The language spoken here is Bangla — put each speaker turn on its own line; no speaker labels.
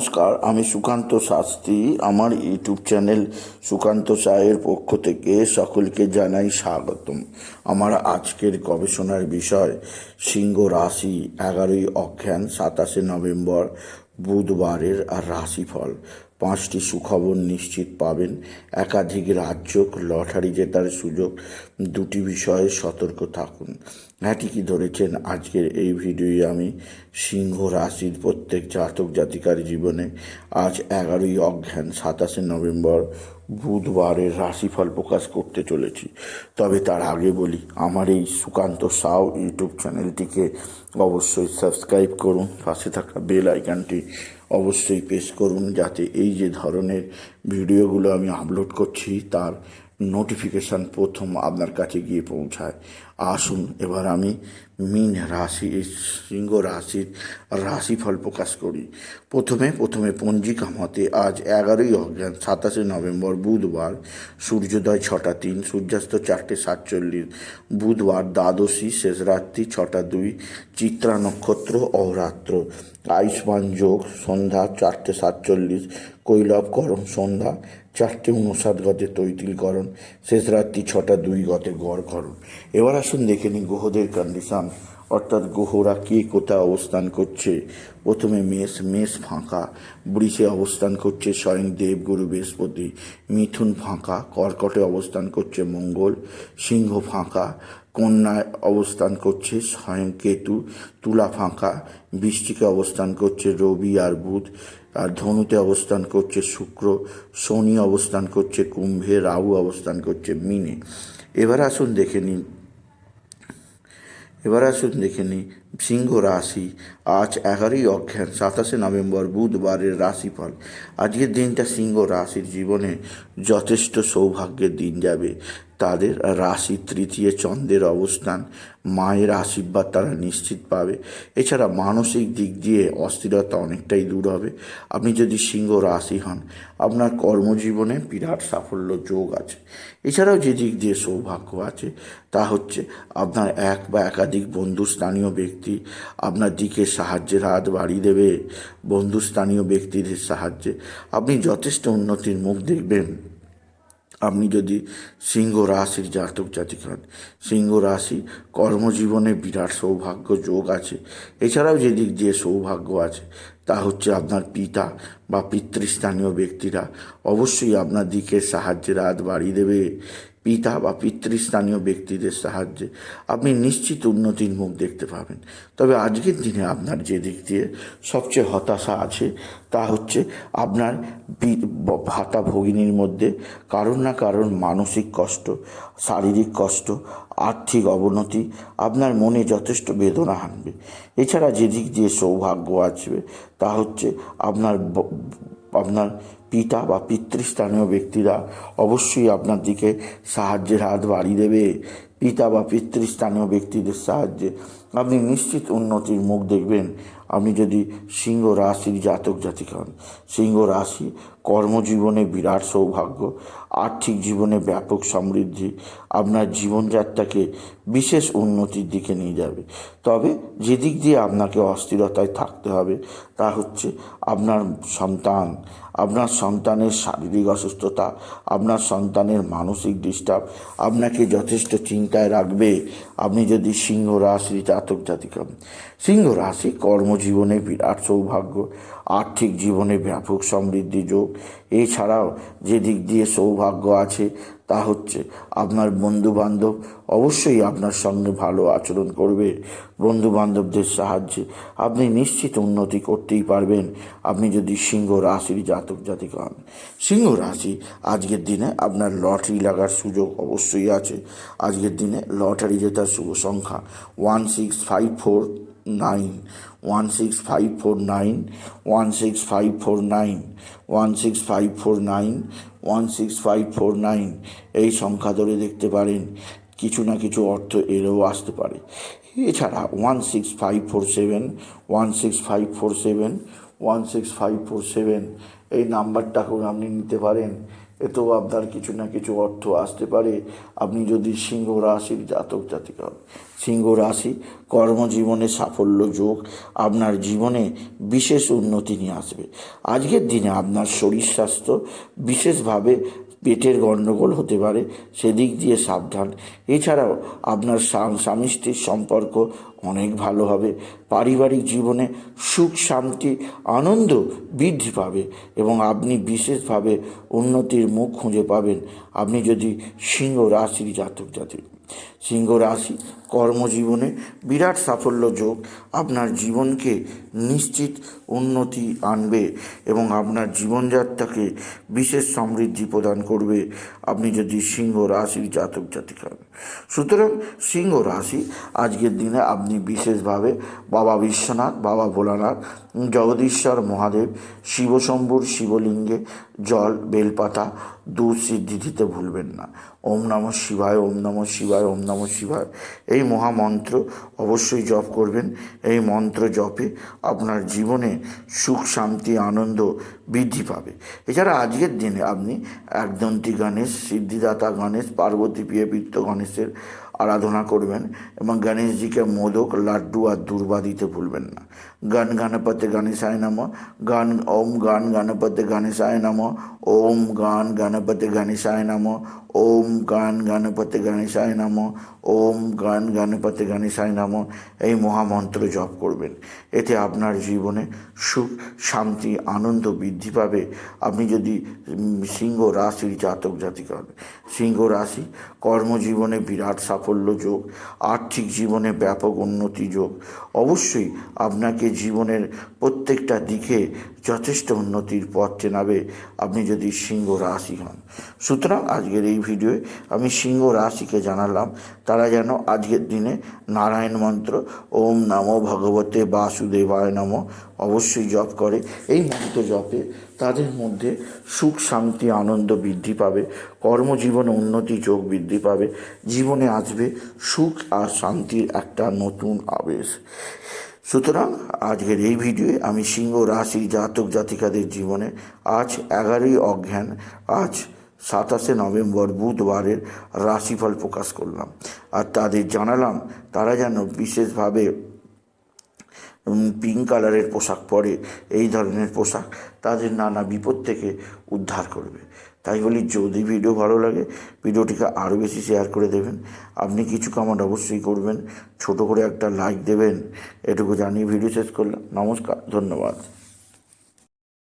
নমস্কার, আমি সুকান্ত শাস্ত্রী। আমার ইউটিউব চ্যানেল সুকান্ত সায়ের পক্ষ থেকে সকলকে জানাই স্বাগতম। আমার আজকের গবেষণার বিষয়, সিংহ রাশি, এগারোই অক্ষ্যান সাতাশে নভেম্বর, বুধবারের রাশিফল। পাঁচটি সুখবর নিশ্চিত পাবেন। একাধিক রাজ্য লটারি জেতার সুযোগ, দুটি বিষয়ে সতর্ক থাকুন। হ্যাঁ ঠিকই ধরেছেন? আজকের এই ভিডিওয়ে আমি সিংহ রাশির প্রত্যেক জাতক জাতিকার জীবনে আজ এগারোই অজ্ঞান সাতাশে নভেম্বর, বুধবারের রাশিফল প্রকাশ করতে চলেছি। তবে তার আগে বলি, আমার এই সুকান্ত সাউ ইউটিউব চ্যানেলটিকে অবশ্যই সাবস্ক্রাইব করুন, পাশে থাকা বেল আইকনটি অবশ্যই প্রেস করুন, যাতে এই যে ধরনের ভিডিওগুলো আমি আপলোড করছি, তার নোটিফিকেশান প্রথম আপনার কাছে গিয়ে পৌঁছায়। আসুন, এবার আমি মিন রাশি, সিংহ রাশির রাশিফল প্রকাশ করি। প্রথমে প্রথমে পঞ্জিকা মতে আজ এগারোই অজ্ঞান, সাতাশে নভেম্বর, বুধবার, সূর্যোদয় ছটা তিন, সূর্যাস্ত চারটে সাতচল্লিশ, বুধবার দ্বাদশী, শেষ রাত্রি ছটা দুই, চিত্রা নক্ষত্র, অহরাত্র, আয়ুষ্মান যোগ, সন্ধ্যা চারটে সাতচল্লিশ, কৈলব, করম সন্ধ্যা চারটে উনষাট গতে তৈতিলকরণ শেষ রাত্রি ছটা দুই গতে গড়করণ এবার আসুন দেখে নিই গ্রহদের কন্ডিশন অর্থাৎ গ্রহরা কে কোথায় অবস্থান করছে? প্রথমে মেষ মেষ ফাঁকা। বৃষে অবস্থান করছে স্বয়ং দেবগুরু বৃহস্পতি। মিথুন ফাঁকা। কর্কটে অবস্থান করছে মঙ্গল। সিংহ ফাঁকা। কন্যায় অবস্থান করছে স্বয়ং কেতু তুলা ফাঁকা, বৃষ্টিকে অবস্থান করছে রবি আর বুধ, আর ধনুতে অবস্থান করছে শুক্র, শনি অবস্থান করছে কুম্ভে, রাহু অবস্থান করছে মিনে। এবার আসুন দেখে নিন, এবার আসুন দেখে নিই সিংহ রাশি, আজ এগারোই অজ্ঞান সাতাশে নভেম্বর, বুধবারের রাশিফল। আজকের দিনটা সিংহ রাশির জীবনে যথেষ্ট সৌভাগ্যের দিন যাবে। তাদের রাশি তৃতীয় চন্দ্রের অবস্থান, মায়ের আশীর্বাদ তারা নিশ্চিত পাবে। এছাড়া মানসিক দিক দিয়ে অস্থিরতা অনেকটাই দূর হবে। আপনি যদি সিংহ রাশি হন, আপনার কর্মজীবনে বিরাট সাফল্য যোগ আছে। এছাড়াও যে দিক দিয়ে সৌভাগ্য আছে, তা হচ্ছে আপনার এক বা একাধিক বন্ধুস্থানীয় ব্যক্তি আপনার দিকে সাহায্যের হাত বাড়িয়ে দেবে। বন্ধুস্থানীয় ব্যক্তিদের সাহায্যে আপনি যথেষ্ট উন্নতির মুখ দেখবেন। আপনি যদি সিংহ রাশির জাতক জাতিক হন, সিংহ রাশি কর্মজীবনে বিরাট সৌভাগ্য যোগ আছে। এছাড়াও যে দিক দিয়ে সৌভাগ্য আছে, তা হচ্ছে আপনার পিতা বা পিতৃস্থানীয় ব্যক্তিরা অবশ্যই আপনার দিকে সাহায্যের হাত বাড়িয়ে দেবে। পিতা বা পিতৃস্থানীয় ব্যক্তিদের সাহায্যে আপনি নিশ্চিত উন্নতির মুখ দেখতে পাবেন। তবে আজকের দিনে আপনার যে দিক দিয়ে সবচেয়ে হতাশা আছে, তা হচ্ছে আপনার ভাতা ভগিনীর মধ্যে কারণ না কারণ মানসিক কষ্ট, শারীরিক কষ্ট, আর্থিক অবনতি, আপনার মনে যথেষ্ট বেদনা আনবে। এছাড়া যে দিক দিয়ে সৌভাগ্য আসবে, তা হচ্ছে আপনার আপনার পিতা বা পিতৃস্থানীয় ব্যক্তিরা অবশ্যই আপনার দিকে সাহায্যের হাত বাড়িয়ে দেবে। পিতা বা পিতৃস্থানীয় ব্যক্তিদের সাহায্যে আপনি নিশ্চিত উন্নতির মুখ দেখবেন। আপনি যদি সিংহ রাশির জাতক জাতিক হন, সিংহ রাশি কর্মজীবনে বিরাট সৌভাগ্য, আর্থিক জীবনে ব্যাপক সমৃদ্ধি, আপনার জীবনযাত্রাকে বিশেষ উন্নতির দিকে নিয়ে যাবে। তবে যে দিক দিয়ে আপনাকে অস্থিরতায় থাকতে হবে, তা হচ্ছে আপনার সন্তান, আপনার সন্তানের শারীরিক অসুস্থতা, আপনার সন্তানের মানসিক ডিস্টার্ব, আপনাকে যথেষ্ট চিন্তায় রাখবে। আপনি যদি সিংহ রাশি জাতক জাতিক হন, সিংহ রাশি কর্মজীবনে বিরাট সৌভাগ্য, আর্থিক জীবনে ব্যাপক সমৃদ্ধি যোগ। এছাড়াও যে দিক দিয়ে সৌভাগ্য আছে তা হচ্ছে আপনার বন্ধু বান্ধব অবশ্যই আপনার সঙ্গে ভালো আচরণ করবে। বন্ধু বান্ধবদের সাহায্যে আপনি নিশ্চিত উন্নতি করতেই পারবেন। আপনি যদি সিংহ রাশির জাতক জাতিক হন, সিংহ রাশি আজকের দিনে আপনার লটারি লাগার সুযোগ অবশ্যই আছে। আজকের দিনে লটারি জেতার শুভ সংখ্যা one six five four nine, one six five four nine, one six five four nine, one six five four nine, one six five four nine, এই সংখ্যা ধরে দেখতে পারেন, কিছু না কিছু অর্থ এলেও আসতে পারে। এছাড়া one six five four seven, one six five four seven, one six five four seven, এই নাম্বারটাকেও আপনি নিতে পারেন। এতেও আপনার কিছু না কিছু অর্থ আসতে পারে। আপনি যদি সিংহ রাশির জাতক জাতিক হন, সিংহ রাশি কর্মজীবনে সাফল্য যোগ আপনার জীবনে বিশেষ উন্নতি নিয়ে আসবে। আজকের দিনে আপনার শরীর স্বাস্থ্য বিশেষভাবে পেটের গণ্ডগোল হতে পারে, সেদিক দিয়ে সাবধান। এছাড়াও আপনার স্বামী স্ত্রীর সম্পর্ক অনেক ভালো হবে। পারিবারিক জীবনে সুখ, শান্তি, আনন্দ বৃদ্ধি পাবে এবং আপনি বিশেষভাবে উন্নতির মুখ খুঁজে পাবেন। আপনি যদি সিংহ রাশির জাতক, জাতিক সিংহ রাশি কর্মজীবনে বিরাট সাফল্য যোগ আপনার জীবনকে নিশ্চিত উন্নতি আনবে এবং আপনার জীবনযাত্রাকে বিশেষ সমৃদ্ধি প্রদান করবে আপনি যদি সিংহ রাশির জাতক জাতিকা। সুতরাং সিংহ রাশি আজকের দিনে আপনি বিশেষভাবে বাবা বিশ্বনাথ, বাবা ভোলানাথ জগদীশ্বর মহাদেব, শিবশম্ভুর শিবলিঙ্গে জল, বেলপাতা, দুধ সিদ্ধি দিতে ভুলবেন না। ওম নম শিবায়, ওম নম শিবায়, ওম নম শিবায়। এই মহামন্ত্র অবশ্যই জপ করবেন। এই মন্ত্র জপে আপনার জীবনে সুখ, শান্তি, আনন্দ বৃদ্ধি পাবে। এছাড়া আজকের দিনে আপনি একদন্তী গণেশ, সিদ্ধিদাতা গণেশ, পার্বতী প্রিয়বৃত্ত গণেশের আরাধনা করবেন এবং গণেশজিকে মোদক লাড্ডু আর দুর্বা দিতে ভুলবেন না। গান গণপতি গণেশায় নম। গান, ওম গান গণপতি গণেশায় নম। ওম গান গণপতি গণেশায় নম। ওম গান গণপতি গণেশায় নম। ওম গান গণপতি গণেশায় নম। এই মহামন্ত্র জপ করবেন। এতে আপনার জীবনে সুখ, শান্তি, আনন্দ বৃদ্ধি পাবে। আপনি যদি সিংহ রাশির জাতক জাতিকা হন। সিংহ রাশি কর্মজীবনে বিরাট সাফল্য যোগ আর্থিক জীবনে ব্যাপক উন্নতি যোগ। অবশ্যই আপনাকে জীবনের প্রত্যেকটা দিকে যথেষ্ট উন্নতির পথ চেনাবে আপনি যদি সিংহ রাশি হন। সুতরাং আজকের এই ভিডিওয়ে আমি সিংহ রাশিকে জানালাম, তারা যেন আজকের দিনে নারায়ণ মন্ত্র, ওম নমো ভগবতে বাসুদেবায় নম, অবশ্যই জপ করে। এই মন্ত্র জপে তাদের মধ্যে সুখ, শান্তি, আনন্দ বৃদ্ধি পাবে, কর্মজীবনে উন্নতি, যোগ বৃদ্ধি পাবে, জীবনে আসবে সুখ আর শান্তির একটা নতুন আবেশ। সুতরাং আজকের এই ভিডিওয়ে আমি সিংহ রাশি জাতক জাতিকাদের জীবনে আজ এগারোই অজ্ঞান আজ সাতাশে নভেম্বর বুধবারের রাশিফল প্রকাশ করলাম। আর তাদের জানালাম তারা যেন বিশেষভাবে পিঙ্ক কালারের পোশাক পরে, এই ধরনের পোশাক তাদের নানা বিপদ থেকে উদ্ধার করবে। তাই বলি যদি ভিডিও ভালো লাগে ভিডিওটিকে আরও বেশি শেয়ার করে দেবেন। আপনি কিছু কমেন্ট অবশ্যই করবেন। ছোট করে একটা লাইক দেবেন। এটুকু জানিয়ে ভিডিও শেষ করলাম। নমস্কার, ধন্যবাদ।